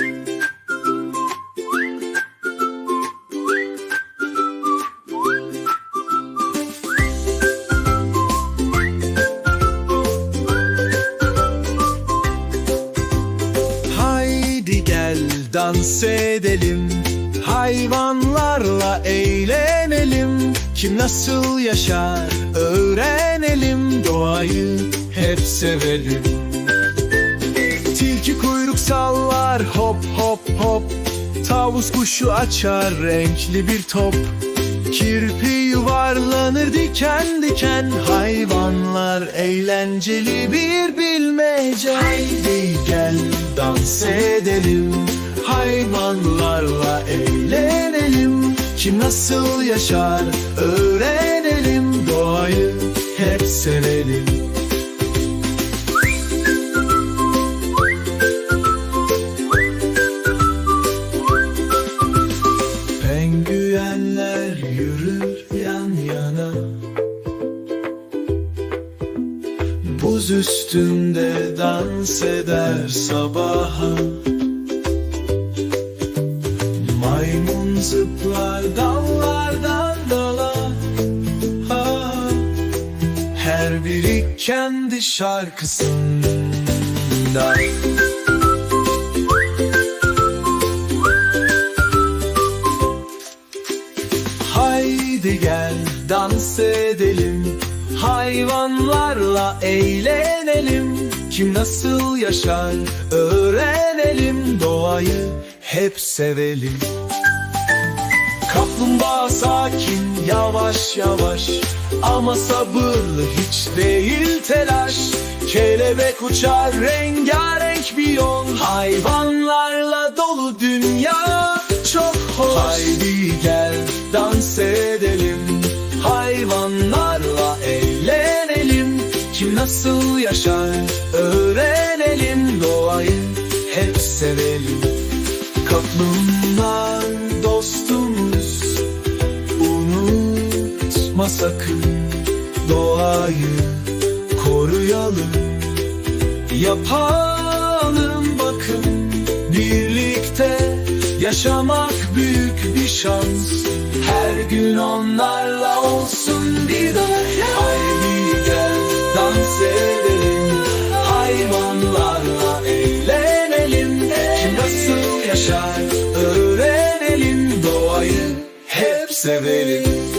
Haydi gel dans edelim Hayvanlarla eğlenelim. Kim nasıl yaşar öğrenelim Doğayı hep sevelim. Tilki kuyruk sallar hop hop hop. Tavus kuşu açar renkli bir top. Kirpi yuvarlanır diken diken. Hayvanlar eğlenceli bir bilmece. Haydi gel dans edelim. Hayvanlarla eğlenelim. Kim nasıl yaşar öğrenelim. Doğayı hep sevelim yana Buz üstünde dans eder sabaha. Maymun zıplar dallardan dala. Ha. Her biri kendi şarkısında. Haydi gel dans edelim Hayvanlarla eğlenelim. Kim nasıl yaşar öğrenelim. Doğayı hep sevelim. Kaplumbağa sakin yavaş yavaş. Ama sabırlı hiç değil telaş. Kelebek uçar rengarenk bir yol. Hayvanlarla dolu dünya nasıl yaşar? Öğrenelim Doğayı hep sevelim. Kaplumbağalar dostumuz Unutma sakın doğayı. Koruyalım Yapalım bakın. Birlikte yaşamak büyük bir şans. Her gün onlarla olsun bir daha severim